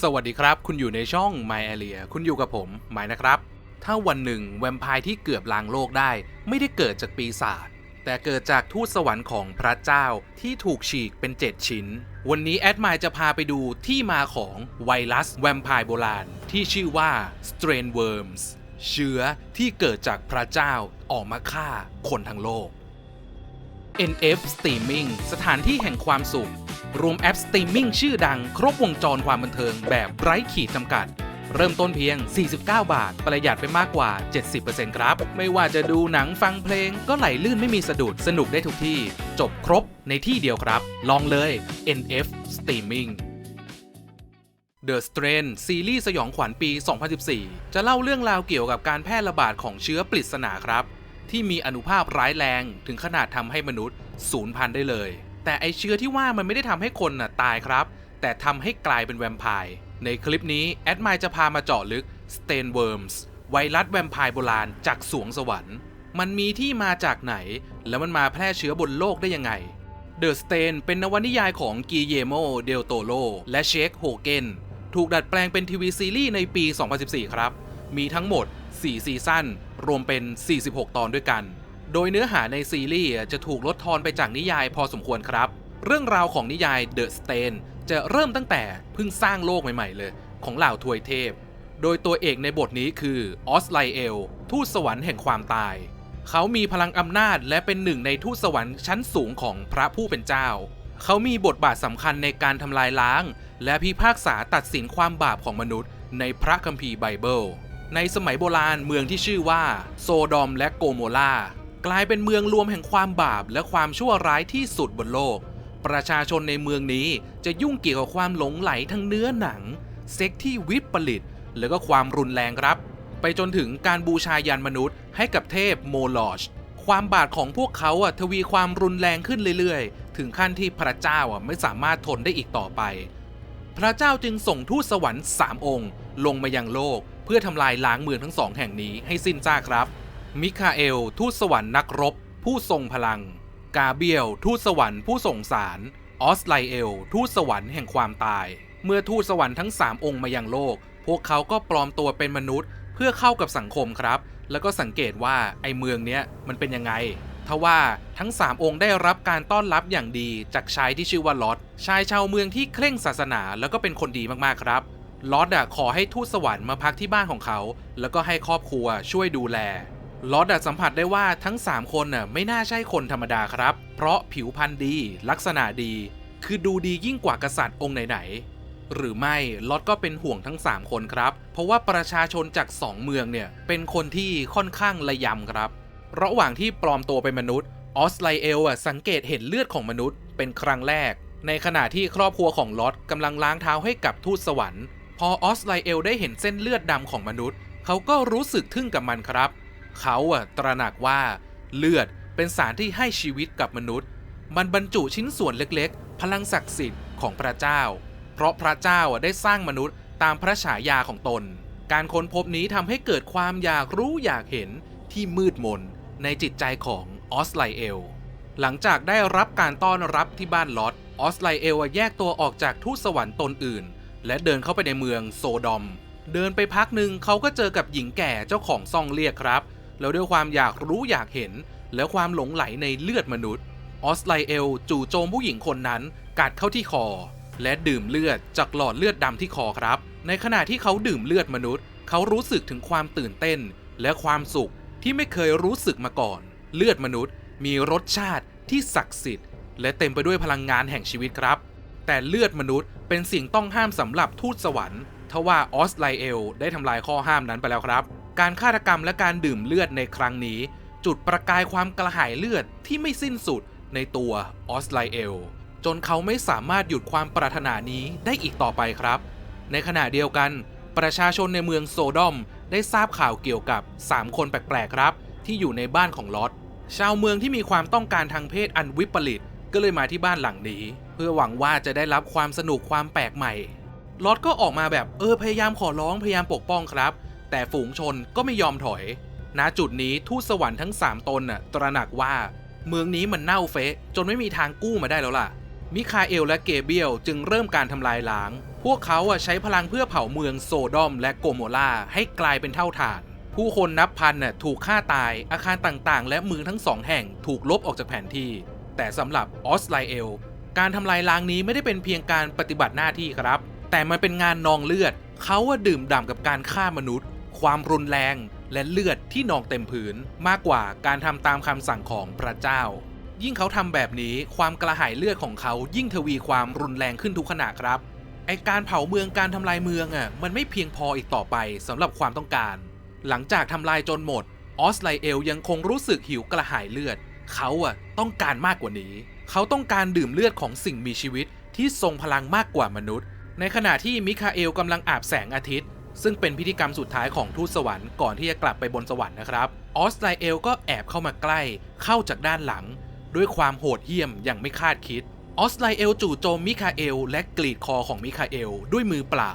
สวัสดีครับ คุณอยู่ในช่อง My Area คุณอยู่กับผมหมายนะครับ ถ้าวันหนึ่งแวมไพร์ที่เกือบล้างโลกได้ ไม่ได้เกิดจากปีศาจแต่เกิดจากทูตสวรรค์ของพระเจ้าที่ถูกฉีกเป็น 7 ชิ้น วันนี้แอดมายจะพาไปดูที่มาของไวรัสแวมไพร์โบราณ ที่ชื่อว่า Strain Worms เชื้อที่เกิดจากพระเจ้าออกมาฆ่าคนทั้งโลก NF Streaming สถานที่แห่งความสุข รวมแอปสตรีมมิ่งชื่อดังครบวงจรความบันเทิงแบบไร้ขีดจำกัด เริ่มต้นเพียง 49 บาท ประหยัดไปมากกว่า 70%ครับ ไม่ว่าจะดูหนังฟังเพลงก็ไหลลื่นไม่มีสะดุดสนุกได้ทุกที่ จบครบในที่เดียวครับ ลองเลย NF Streaming The Strain ซีรีส์สยองขวัญปี 2014 จะเล่าเรื่องราวเกี่ยวกับการแพร่ระบาดของเชื้อปริศนาครับ ที่มีอนุภาพร้ายแรงถึงขนาดทำให้มนุษย์สูญพันธุ์ได้เลย แต่ไอเชื้อที่ว่ามันไม่ได้ทำให้คนน่ะตายครับ แต่ทำให้กลายเป็นแวมไพร์ในคลิปนี้แอดมายจะพามาเจาะลึก Stain Worms ไวรัสแวมไพร์โบราณจากสวงสวรรค์ มันมีที่มาจากไหน แล้วมันมาแพร่เชื้อบนโลกได้ยังไง The Stain เป็นนวนิยายของกีเยโม เดลโตโล และเชคโฮเกน ถูกดัดแปลงเป็นทีวีซีรีส์ในปี 2014 ครับ มีทั้งหมด 4 ซีซั่น รวมเป็น 46 ตอนด้วยกัน โดยเนื้อหาในซีรีส์จะถูกลดทอนไปจากนิยายพอสมควรครับ เรื่องราวของนิยาย The Stain จะเริ่มตั้งแต่เพิ่งสร้างโลกใหม่ ๆ เลย ของเหล่าทวยเทพ โดยตัวเอกในบทนี้คือออสไลเอล ทูตสวรรค์แห่งความตาย เขามีพลังอำนาจและเป็นหนึ่งในทูตสวรรค์ชั้นสูงของพระผู้เป็นเจ้า เขามีบทบาทสำคัญในการทำลายล้าง และพิพากษาตัดสินความบาปของมนุษย์ ในพระคัมภีร์ไบเบิล ในสมัยโบราณเมืองที่ชื่อว่าโซดอมและโกโมลากลายเป็นเมืองรวมแห่งความบาปและความชั่วร้ายที่สุดบนโลก ประชาชนในเมืองนี้จะยุ่งเกี่ยวกับความหลงไหลทั้งเนื้อหนัง เซ็กที่วิปริตแล้วก็ความรุนแรงครับ ไปจนถึงการบูชายันมนุษย์ให้กับเทพโมลอชความบาปของพวกเขาอะทวีความรุนแรงขึ้นเรื่อยๆ ถึงขั้นที่พระเจ้าอะไม่สามารถทนได้อีกต่อไป พระเจ้าจึงส่งทูตสวรรค์สามองค์ ลงมายังโลก เพื่อทำลายล้างเมืองทั้งสองแห่งนี้ให้สิ้นซากครับ มิคาเอล ทูตสวรรค์นักรบ ผู้ทรงพลัง กาเบียล ทูตสวรรค์ผู้ส่งสาร ออสไลเอล ทูตสวรรค์แห่งความตาย เมื่อทูตสวรรค์ทั้ง 3 องค์มายังโลก พวกเขาก็ปลอมตัวเป็นมนุษย์ เพื่อเข้ากับสังคมครับ แล้วก็สังเกตว่าไอเมืองเนี้ยมันเป็นยังไงทว่าทั้ง 3 องค์ได้รับการต้อนรับอย่างดีจากชายที่ชื่อว่าลอตชายชาวเมืองที่เคร่งศาสนาแล้วก็เป็นคนดีมากๆครับ ลอตอะขอให้ทูตสวรรค์มาพักที่บ้านของเขา แล้วก็ให้ครอบครัวช่วยดูแลลอตอะสัมผัสได้ว่าทั้ง 3 คนน่ะไม่น่าใช่คนธรรมดาครับ เพราะผิวพรรณดี ลักษณะดี คือดูดียิ่งกว่ากษัตริย์องค์ไหนๆหรือไม่ลอตก็เป็นห่วงทั้ง 3 คนครับ เพราะว่าประชาชนจาก 2 เมืองเนี่ยเป็นคนที่ค่อนข้างระยำครับ ระหว่างที่ปลอมตัวเป็นมนุษย์ออสไลเอลอะสังเกตเห็นเลือดของมนุษย์เป็นครั้งแรก ในขณะที่ครอบครัวของลอตกำลังล้างเท้าให้กับทูตสวรรค์ พอออสไลเอลได้เห็นเส้นเลือดดำของมนุษย์ เขาก็รู้สึกทึ่งกับมันครับ เขาอะตระหนักว่า เลือดเป็นสารที่ให้ชีวิตกับมนุษย์ มันบรรจุชิ้นส่วนเล็กๆ พลังศักดิ์สิทธิ์ของพระเจ้า เพราะพระเจ้าอะได้สร้างมนุษย์ตามพระฉายาของตน การค้นพบนี้ทำให้เกิดความอยากรู้อยากเห็นที่มืดมนในจิตใจของออสไลเอล หลังจากได้รับการต้อนรับที่บ้านลอตออสไลเอลแยกตัวออกจากทูตสวรรค์ตนอื่น และเดินเข้าไปในเมืองโซดอม เดินไปพักหนึ่งเขาก็เจอกับหญิงแก่เจ้าของซ่องเรียกครับ แล้วด้วยความอยากรู้อยากเห็น และความหลงไหลในเลือดมนุษย์ ออสไลเอลจู่โจมผู้หญิงคนนั้นกัดเข้าที่คอ และดื่มเลือดจากหลอดเลือดดำที่คอครับ ในขณะที่เขาดื่มเลือดมนุษย์ เขารู้สึกถึงความตื่นเต้น และความสุขที่ไม่เคยรู้สึกมาก่อน เลือดมนุษย์มีรสชาติที่ศักดิ์สิทธิ์ และเต็มไปด้วยพลังงานแห่งชีวิตครับ แต่เลือดมนุษย์เป็นสิ่งต้องห้ามสำหรับทูตสวรรค์ทว่าออสไลเอลได้ทำลายข้อห้ามนั้นไปแล้วครับ การฆาตกรรมและการดื่มเลือดในครั้งนี้ จุดประกายความกระหายเลือดที่ไม่สิ้นสุดในตัวออสไลเอลจนเขาไม่สามารถหยุดความปรารถนานี้ได้อีกต่อไปครับ ในขณะเดียวกัน ประชาชนในเมืองโซดอมได้ทราบข่าวเกี่ยวกับ 3 คนแปลกๆครับ ที่อยู่ในบ้านของลอตชาวเมืองที่มีความต้องการทางเพศอันวิปริตก็เลยมาที่บ้านหลังนี้ เพื่อหวังว่าจะได้รับความสนุกความแปลกใหม่ลอตก็ออกมาแบบเออพยายามขอร้องพยายามปกป้องครับ แต่ฝูงชนก็ไม่ยอมถอย ณจุดนี้ทูตสวรรค์ทั้ง 3 ตนน่ะตระหนักว่า เมืองนี้มันเน่าเฟะจนไม่มีทางกู้มาได้แล้วล่ะ มิคาเอลและเกเบียลจึงเริ่มการทำลายล้าง พวกเขาอะใช้พลังเพื่อเผาเมืองโซดอมและโกโมราให้กลายเป็นเท่าฐาน ผู้คนนับพันน่ะถูกฆ่าตายอาคารต่างๆ และเมืองทั้งสองแห่งถูกลบออกจากแผนที่ แต่สำหรับออสไลเอล การทำลายล้างนี้ไม่ได้เป็นเพียงการปฏิบัติหน้าที่ครับ แต่มันเป็นงานนองเลือด เขาว่าดื่มด่ำกับการฆ่ามนุษย์ ความรุนแรง และเลือดที่นองเต็มผืน มากกว่าการทำตามคำสั่งของพระเจ้า ยิ่งเขาทำแบบนี้ความกระหายเลือดของเขายิ่งทวีความรุนแรงขึ้นทุกขณะครับไอการเผาเมืองการทำลายเมืองอะมันไม่เพียงพออีกต่อไปสำหรับความต้องการ หลังจากทำลายจนหมด ออสไลเอลยังคงรู้สึกหิวกระหายเลือด เขาอะต้องการมากกว่านี้ เขาต้องการดื่มเลือดของสิ่งมีชีวิตที่ทรงพลังมากกว่ามนุษย์ ในขณะที่มิคาเอลกำลังอาบแสงอาทิตย์ ซึ่งเป็นพิธีกรรมสุดท้ายของทูตสวรรค์ก่อนที่จะกลับไปบนสวรรค์นะครับ ออสไลเอลก็แอบเข้ามาใกล้ เข้าจากด้านหลัง ด้วยความโหดเหี้ยมอย่างไม่คาดคิด ออสไลเอลจู่โจมมิคาเอลและกรีดคอของมิคาเอลด้วยมือเปล่า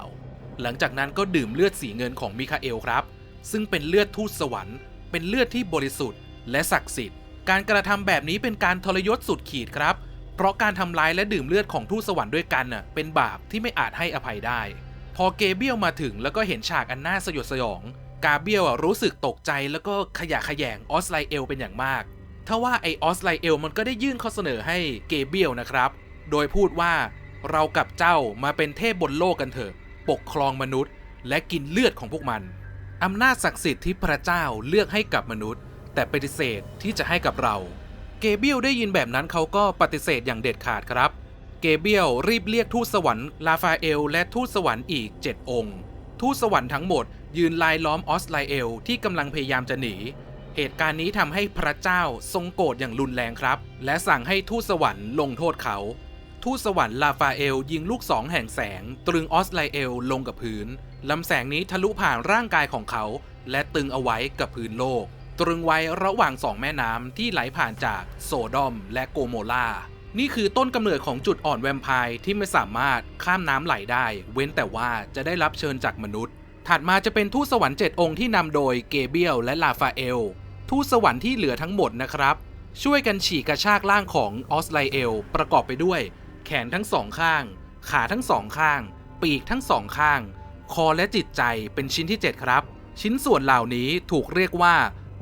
หลังจากนั้นก็ดื่มเลือดสีเงินของมิคาเอลครับ ซึ่งเป็นเลือดทูตสวรรค์ เป็นเลือดที่บริสุทธิ์และศักดิ์สิทธิ์ การกระทำแบบนี้เป็นการทรยศสุดขีดครับ เพราะการทำร้ายและดื่มเลือดของทูตสวรรค์ด้วยกันน่ะเป็นบาปที่ไม่อาจให้อภัยได้ พอเกเบียลมาถึงแล้วก็เห็นฉากอันน่าสยดสยอง กาเบียลอะรู้สึกตกใจแล้วก็ขยะแขยงออสไลเอลเป็นอย่างมากทว่าไอออสไลเอลมันก็ได้ยื่นข้อเสนอให้เกเบียลนะครับ โดยพูดว่าเรากับเจ้ามาเป็นเทพบนโลกกันเถอะ ปกครองมนุษย์ และกินเลือดของพวกมัน อำนาจศักดิ์สิทธิ์ที่พระเจ้าเลือกให้กับมนุษย์ แต่ปฏิเสธที่จะให้กับเรา เกเบียลได้ยินแบบนั้นเขาก็ปฏิเสธอย่างเด็ดขาดครับ เกเบียลรีบเรียกทูตสวรรค์ลาฟาเอล และทูตสวรรค์อีก 7 องค์ ทูตสวรรค์ทั้งหมด ยืนลายล้อมออสไลเอลที่กำลังพยายามจะหนี เหตุการณ์นี้ทำให้พระเจ้าทรงโกรธอย่างรุนแรงครับ และสั่งให้ทูตสวรรค์ลงโทษเขา ทูตสวรรค์ลาฟาเอลยิงลูกสองแห่งแสง ตรึงออสไลเอลลงกับพื้นลำแสงนี้ทะลุผ่านร่างกายของเขา และตึงเอาไว้กับพื้นโลก ตรึงไว้ระหว่างสองแม่น้ำที่ไหลผ่านจากโซดอมและโกโมรานี่คือต้นกำเนิดของจุดอ่อนแวมไพร์ที่ไม่สามารถข้ามน้ำไหลได้ เว้นแต่ว่าจะได้รับเชิญจากมนุษย์ ถัดมาจะเป็นทูตสวรรค์เจ็ดองค์ที่นำโดยเกเบียลและลาฟาเอล ทูตสวรรค์ที่เหลือทั้งหมดนะครับ ช่วยกันฉีกกระชากร่างของออสไลเอล ประกอบไปด้วย แขนทั้งสองข้าง ขาทั้งสองข้าง ปีกทั้งสองข้าง คอและจิตใจเป็นชิ้นที่ 7 ครับ ชิ้นส่วนเหล่านี้ถูกเรียกว่า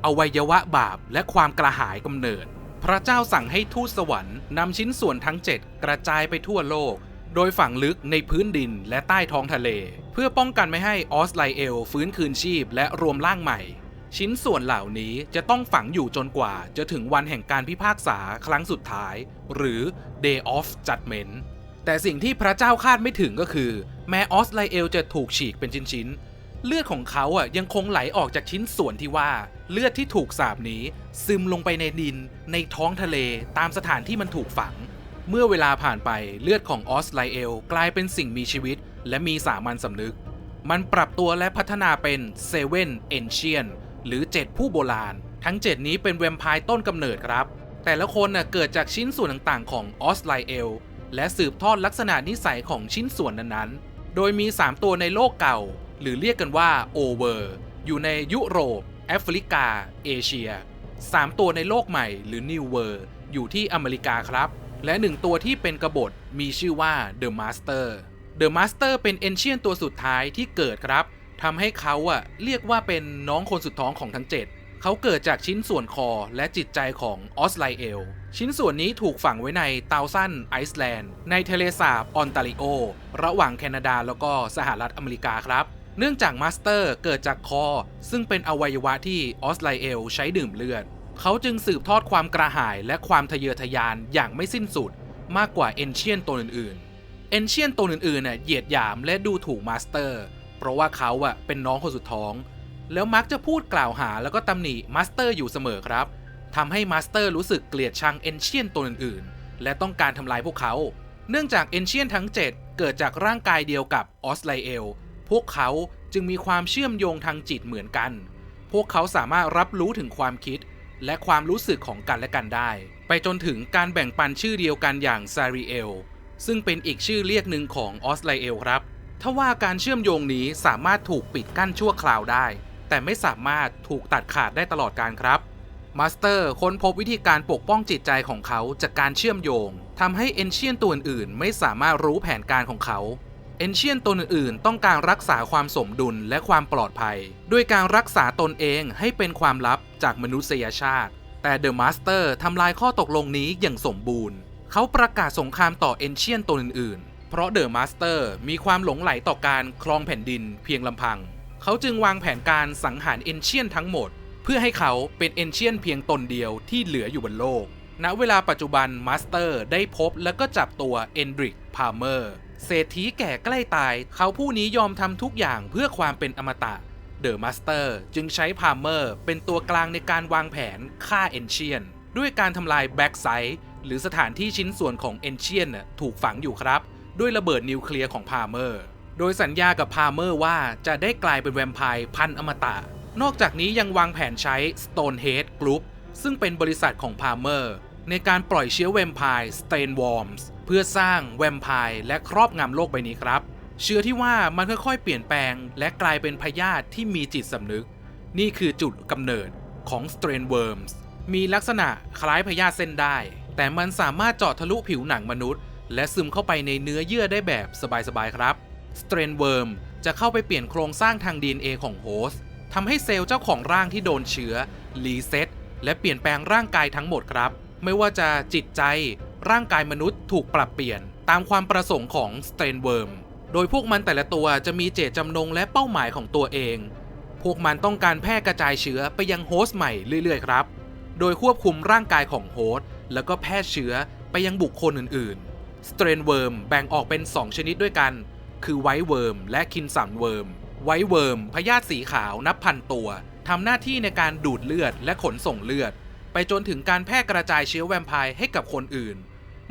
อวัยวะบาปและความกระหายกำเนิด พระเจ้าสั่งให้ทูตสวรรค์นำชิ้นส่วนทั้ง7กระจายไปทั่วโลก โดยฝังลึกในพื้นดินและใต้ท้องทะเล เพื่อป้องกันไม่ให้ออสไลเอลฟื้นคืนชีพและรวมร่างใหม่ ชิ้นส่วนเหล่านี้จะต้องฝังอยู่จนกว่าจะถึงวันแห่งการพิพากษาครั้งสุดท้าย หรือ Day of Judgment แต่สิ่งที่พระเจ้าคาดไม่ถึงก็คือ แม้ออสไลเอลจะถูกฉีกเป็นชิ้นๆ เลือดของเขาอะยังคงไหลออกจากชิ้นส่วนที่ว่า เลือดที่ถูกสาบนี้ ซึมลงไปในดิน ในท้องทะเลตามสถานที่มันถูกฝัง เมื่อเวลาผ่านไปเลือดของออสไลเอลกลายเป็นสิ่งมีชีวิต และมีสามัญสำนึก มันปรับตัวและพัฒนาเป็นเซเว่นเอนเชียนหรือ7ผู้โบราณ ทั้ง 7 นี้เป็นแวมไพร์ต้นกำเนิดครับ แต่ละคนน่ะเกิดจากชิ้นส่วนต่างๆ ของออสไลเอลและสืบทอดลักษณะนิสัยของชิ้นส่วนนั้นๆ โดยมี 3 ตัวในโลกเก่า หรือเรียกกันว่าโอเวอร์อยู่ในยุโรป แอฟริกา เอเชีย 3 ตัวในโลกใหม่หรือนิวเวอร์อยู่ที่อเมริกาครับ และ1ตัวที่เป็นกบฏมีชื่อว่า The Master The Master เป็นเอนเชียนตัวสุดท้ายที่เกิดครับทำให้เขาอะเรียกว่าเป็นน้องคนสุดท้องของทั้ง 7เขาเกิดจากชิ้นส่วนคอและจิตใจของออสไลเอล ชิ้นส่วนนี้ถูกฝังไว้ในเตาซันไอซ์แลนด์ ในทะเลสาบออนตาริโอ ระหว่างแคนาดาแล้วก็สหรัฐอเมริกาครับ เนื่องจากมาสเตอร์เกิดจากคอ ซึ่งเป็นอวัยวะที่ออสไลเอลใช้ดื่มเลือด เขาจึงสืบทอดความกระหายและความทะเยอทะยานอย่างไม่สิ้นสุด มากกว่าเอนเชียนตัวอื่นๆ เอนเชียนตัวอื่นๆน่ะเหยียดหยามและดูถูกมาสเตอร์ เพราะว่าเขาอะเป็นน้องคนสุดท้อง แล้วมักจะพูดกล่าวหาแล้วก็ตำหนิมาสเตอร์อยู่เสมอครับทำให้มาสเตอร์รู้สึกเกลียดชังเอนเชียนตัวอื่นๆ และต้องการทำลายพวกเขา เนื่องจากเอนเชียนทั้ง 7 เกิดจากร่างกายเดียวกับออสไลเอล พวกเขาจึงมีความเชื่อมโยงทางจิตเหมือนกัน พวกเขาสามารถรับรู้ถึงความคิด และความรู้สึกของกันและกันได้ ไปจนถึงการแบ่งปันชื่อเดียวกันอย่างซาริเอล ซึ่งเป็นอีกชื่อเรียกหนึ่งของออสไลเอลครับทว่าการเชื่อมโยงนี้สามารถถูกปิดกั้นชั่วคราวได้ แต่ไม่สามารถถูกตัดขาดได้ตลอดการครับมาสเตอร์ค้นพบวิธีการปกป้องจิตใจของเขาจากการเชื่อมโยงทำให้เอนเชียนตัวอื่นไม่สามารถรู้แผนการของเขา เอนเชียนตนอื่นๆ ต้องการรักษาความสมดุลและความปลอดภัย ด้วยการรักษาตนเองให้เป็นความลับจากมนุษยชาติ แต่เดอะมาสเตอร์ทำลายข้อตกลงนี้อย่างสมบูรณ์ เขาประกาศสงครามต่อเอนเชียนตนอื่นๆ เพราะเดอะมาสเตอร์มีความหลงไหลต่อการครองแผ่นดินเพียงลำพัง เขาจึงวางแผนการสังหารเอนเชียนทั้งหมด เพื่อให้เขาเป็นเอนเชียนเพียงตนเดียวที่เหลืออยู่บนโลก ณ เวลาปัจจุบันมาสเตอร์ได้พบและก็จับตัวเอนดริก พาเมอร์ เศรษฐีแก่ใกล้ตาย เขาผู้นี้ยอมทำทุกอย่างเพื่อความเป็นอมตะ เดอะมาสเตอร์จึงใช้พาร์เมอร์เป็นตัวกลางในการวางแผนฆ่าเอนเชียน ด้วยการทำลายแบ็กไซด์หรือสถานที่ชิ้นส่วนของเอนเชียนถูกฝังอยู่ครับ ด้วยระเบิดนิวเคลียร์ของพาร์เมอร์ โดยสัญญากับพาร์เมอร์ว่าจะได้กลายเป็นแวมไพร์พันอมตะ นอกจากนี้ยังวางแผนใช้ Stonehead Group ซึ่งเป็นบริษัทของพาร์เมอร์ในการปล่อยเชื้อแวมไพร์สเตนวอร์มส์ เพื่อสร้างแวมไพร์และครอบงำโลกใบนี้ครับ เชื้อที่ว่ามันค่อยๆ เปลี่ยนแปลง และกลายเป็นพยาธิที่มีจิตสำนึก นี่คือจุดกำเนิดของ Strain Worms มีลักษณะคล้ายพยาธิเส้นได้ แต่มันสามารถเจาะทะลุผิวหนังมนุษย์ และซึมเข้าไปในเนื้อเยื่อได้แบบสบายๆครับ Strain Worm จะเข้าไปเปลี่ยนโครงสร้างทาง DNA ของโฮสต์ทำให้เซลล์เจ้าของร่างที่โดนเชื้อรีเซ็ตและเปลี่ยนแปลงร่างกายทั้งหมดครับ ไม่ว่าจะจิตใจ ร่างกายมนุษย์ถูกปรับเปลี่ยนตามความประสงค์ของ Strain Worm โดยพวกมันแต่ละตัวจะมีเจตจำนงและเป้าหมายของตัวเอง พวกมันต้องการแพร่กระจายเชื้อไปยังโฮสต์ใหม่เรื่อยๆครับ โดยควบคุมร่างกายของโฮสต์แล้วก็แพร่เชื้อไปยังบุคคลอื่นๆ Strain Worm แบ่งออกเป็น 2 ชนิดด้วยกัน คือไวท์เวิร์มและคินสันเวิร์ม ไวท์เวิร์มพยาธิสีขาวนับพันตัวทำหน้าที่ในการดูดเลือดและขนส่งเลือด ไปจนถึงการแพร่กระจายเชื้อแวมไพร์ให้กับคนอื่น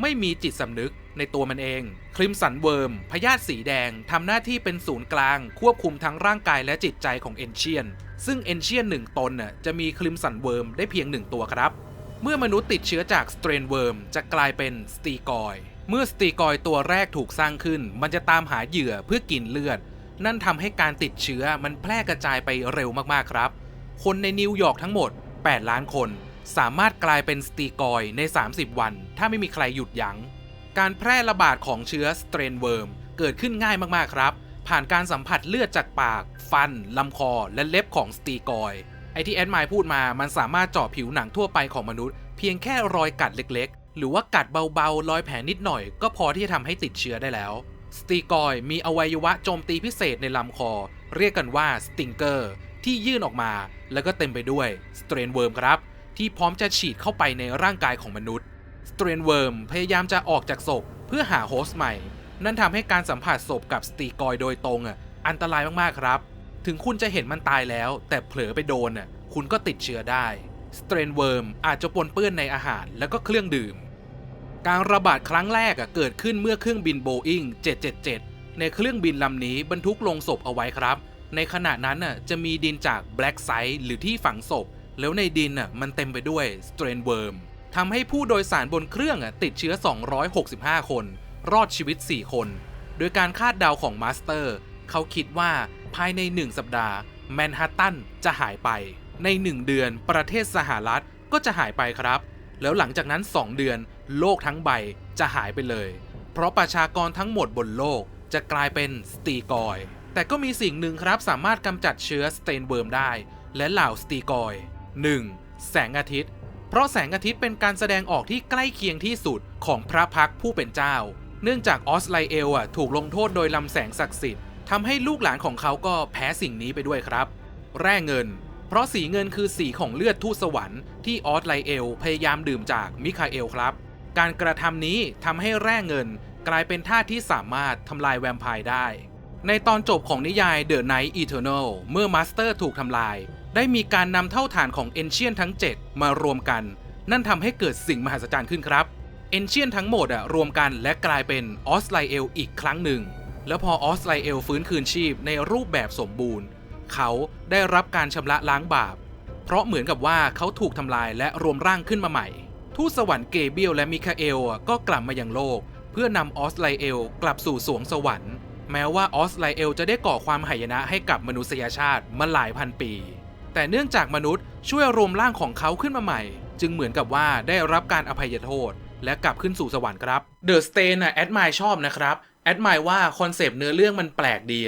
ไม่มีจิตสำนึกในตัวมันเองคริมสันเวิร์มพยาธิสีแดงทำหน้าที่เป็นศูนย์กลาง ควบคุมทั้งร่างกายและจิตใจของเอนเชียน ซึ่งเอนเชียนหนึ่งตนน่ะจะมีคริมสันเวิร์มได้เพียงหนึ่งตัวครับ เมื่อมนุษย์ติดเชื้อจากสเตรนเวิร์มจะกลายเป็นสตีกอย เมื่อสตีกอยตัวแรกถูกสร้างขึ้น มันจะตามหาเหยื่อเพื่อกินเลือด นั่นทำให้การติดเชื้อมันแพร่กระจายไปเร็วมากๆครับ คนในนิวยอร์กทั้งหมด 8 ล้านคน สามารถกลายเป็นสตีกอยใน 30 วัน ถ้าไม่มีใครหยุดยัง้ง การแพร่ระบาดของเชื้อสเตรนเวิร์มเกิดขึ้นง่ายมากๆครับ ผ่านการสัมผัสเลือดจากปาก ฟัน ลำคอ และเล็บของสตีกอย ไอที่แอดมล์พูดมา มันสามารถเจาะผิวหนังทั่วไปของมนุษย์ เพียงแค่รอยกัดเล็กๆ หรือว่ากัดเบาๆ รอยแผลนิดหน่อย ก็พอที่จะทำให้ติดเชื้อได้แล้ว สตีกอยมีอวัยวะโจมตีพิเศษในลำคอ เรียกกันว่าสติงเกอร์ที่ยื่นออกมา แล้วก็เต็มไปด้วยสเตรนเวิร์มครับ ที่พร้อมจะฉีดเข้าไปในร่างกายของมนุษย์สเตรนเวิร์มพยายามจะออกจากศพเพื่อหาโฮสต์ใหม่ นั่นทำให้การสัมผัสศพกับสตีกอยโดยตรงอะอันตรายมากๆครับ ถึงคุณจะเห็นมันตายแล้ว แต่เผลอไปโดนอะคุณก็ติดเชื้อได้สเตรนเวิร์มอาจจะปนเปื้อนในอาหารแล้วก็เครื่องดื่ม การระบาดครั้งแรกเกิดขึ้นเมื่อเครื่องบินโบอิง777 ในเครื่องบินลำนี้บรรทุกลงศพเอาไว้ครับ ในขณะนั้นจะมีดินจากแบล็กไซด์หรือที่ฝังศพ แล้วในดินน่ะมันเต็มไปด้วยสเตรนเวิร์มทำให้ผู้โดยสารบนเครื่องอะติดเชื้อ 265 คน รอดชีวิต 4 คน โดยการคาดเดาของมาสเตอร์ เขาคิดว่าภายใน 1 สัปดาห์แมนฮัตตันจะหายไป ใน 1 เดือนประเทศสหรัฐก็จะหายไปครับ แล้วหลังจากนั้น 2 เดือนโลกทั้งใบจะหายไปเลย เพราะประชากรทั้งหมดบนโลกจะกลายเป็นสตีกอย แต่ก็มีสิ่งหนึ่งครับสามารถกำจัดเชื้อสเตนเวิร์มได้ และเหล่าสตีกอย 1. แสงอาทิตย์ เพราะแสงอาทิตย์เป็นการแสดงออกที่ใกล้เคียงที่สุดของพระพักผู้เป็นเจ้า เนื่องจากออสไลเอลอะถูกลงโทษโดยลำแสงศักดิ์สิทธิ์ทำให้ลูกหลานของเขาก็แพ้สิ่งนี้ไปด้วยครับ แร่เงิน เพราะสีเงินคือสีของเลือดทูตสวรรค์ที่ออสไลเอลพยายามดื่มจากมิคาเอลครับ การกระทำนี้ทำให้แร่เงินกลายเป็นท่าที่สามารถทำลายแวมไพร์ได้ ในตอนจบของนิยาย The Night Eternal เมื่อมาสเตอร์ถูกทำลาย ได้มีการนำเท่าฐานของเอนเชียนทั้ง 7 มารวมกัน นั่นทำให้เกิดสิ่งมหัศจรรย์ขึ้นครับ เอนเชียนทั้งหมดอะรวมกันและกลายเป็นออสไลเอลอีกครั้งหนึ่ง แล้วพอออสไลเอลฟื้นคืนชีพในรูปแบบสมบูรณ์ เขาได้รับการชำระล้างบาป เพราะเหมือนกับว่าเขาถูกทำลายและรวมร่างขึ้นมาใหม่ ทูตสวรรค์เกเบียลและมิคาเอลก็กลับมายังโลก เพื่อนำออสไลเอลกลับสู่สวงสวรรค์ แม้ว่าออสไลเอลจะได้ก่อความหายนะให้กับมนุษยชาติมาหลายพันปี แต่เนื่องจากมนุษย์ช่วยรวมร่างของเขาขึ้นมาใหม่ จึงเหมือนกับว่าได้รับการอภัยโทษ และกลับขึ้นสู่สวรรค์ครับเดอะสเตนอะแอดมายชอบนะครับแอดมายว่าคอนเซปต์เนื้อเรื่องมันแปลกดี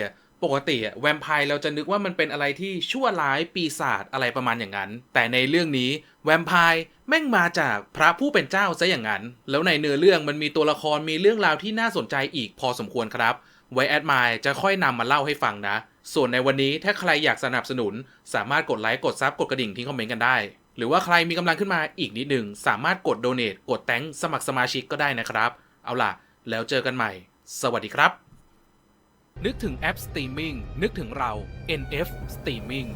ปกติอะแวมไพร์เราจะนึกว่ามันเป็นอะไรที่ชั่วร้ายปีศาจอะไรประมาณอย่างนั้น แต่ในเรื่องนี้แวมไพร์แม่งมาจากพระผู้เป็นเจ้าซะอย่างนั้น แล้วในเนื้อเรื่องมันมีตัวละครมีเรื่องราวที่น่าสนใจอีกพอสมควรครับ ไว้แอดมายจะค่อยนำมาเล่าให้ฟังนะ ส่วนในวันนี้ถ้าใครอยากสนับสนุน สามารถกดไลค์กดซับกดกระดิ่งทิ้งคอมเมนต์กันได้ หรือว่าใครมีกำลังขึ้นมาอีกนิดหนึ่งสามารถกดโดเน a กดแตงสมัครสมาชิกก็ได้นะครับ เอาล่ะ แล้วเจอกันใหม่ สวัสดีครับ นึกถึงแอปสตรีมมิ่งนึกถึงเรา NF Streaming